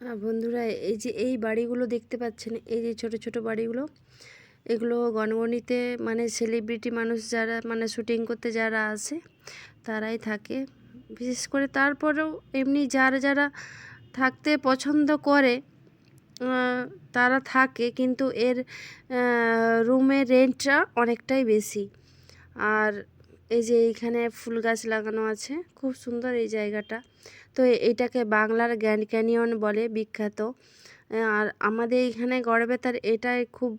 হ্যাঁ বন্ধুরা, এই যে এই বাড়িগুলো দেখতে পাচ্ছেন, এই যে ছোট ছোট বাড়িগুলো, এগুলো গণগণিতে মানে সেলিব্রিটি মানুষ যারা মানে শুটিং করতে যারা আসে, তারাই থাকে। বিশেষ করে তারপরেও এমনি যারা যারা থাকতে পছন্দ করে তারা থাকে, কিন্তু এর রুমের রেন্টটা অনেকটাই বেশি। আর এই যে এইখানে ফুল গাছ লাগানো আছে, খুব সুন্দর এই জায়গাটা। তো এটাকে বাংলার গ্র্যান্ড ক্যানিয়ন বলে বিখ্যাত। আর আমাদের এইখানে গড়বেতার এটাই খুব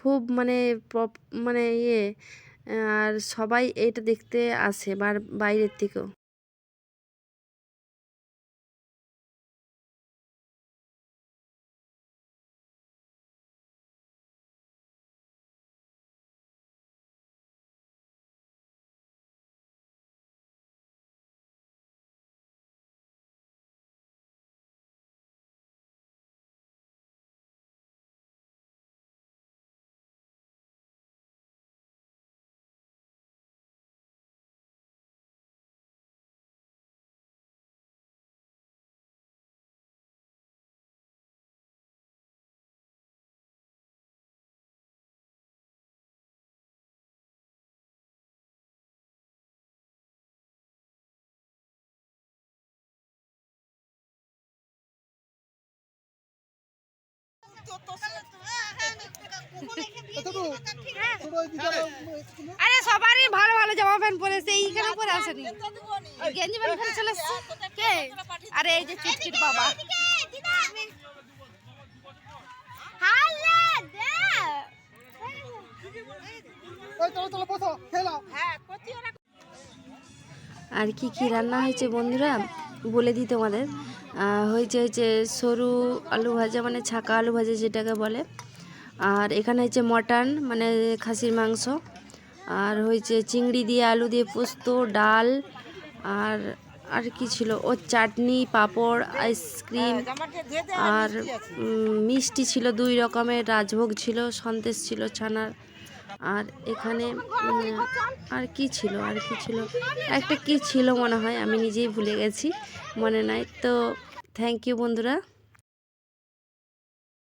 খুব মানে মানে ইয়ে আর সবাই এটা দেখতে আসে বার, বাইরের থেকেও। আরে সবারই ভালো ভালো জামা প্যান্ট পরেছে এইখানে পরে আসেনি। গেঞ্জি প্যান্ট পরে চলে কে? আরে এই যে চিটকিট বাবা। আর কি কি রান্না হয়েছে বন্ধুরা? বলে দিই তোমাদের। হয়েছে হচ্ছে সরু আলু ভাজা মানে ছাকা আলু ভাজা যেটাকে বলে। আর এখানে হচ্ছে মটন মানে খাসির মাংস। আর হয়েছে চিংড়ি দিয়ে আলু দিয়ে পোস্ত, ডাল, আর আর কি ছিল? ও চাটনি, পাঁপড়, আইসক্রিম, আর মিষ্টি ছিল, দুই রকমের। রাজভোগ ছিল, সন্দেশ ছিল, ছানার আর এখানে আর কি ছিল, আর কি ছিল? একটা কি ছিল মনে হয়, আমি নিজেই ভুলে গেছি, মনে নাই। তো থ্যাংক ইউ বন্ধুরা।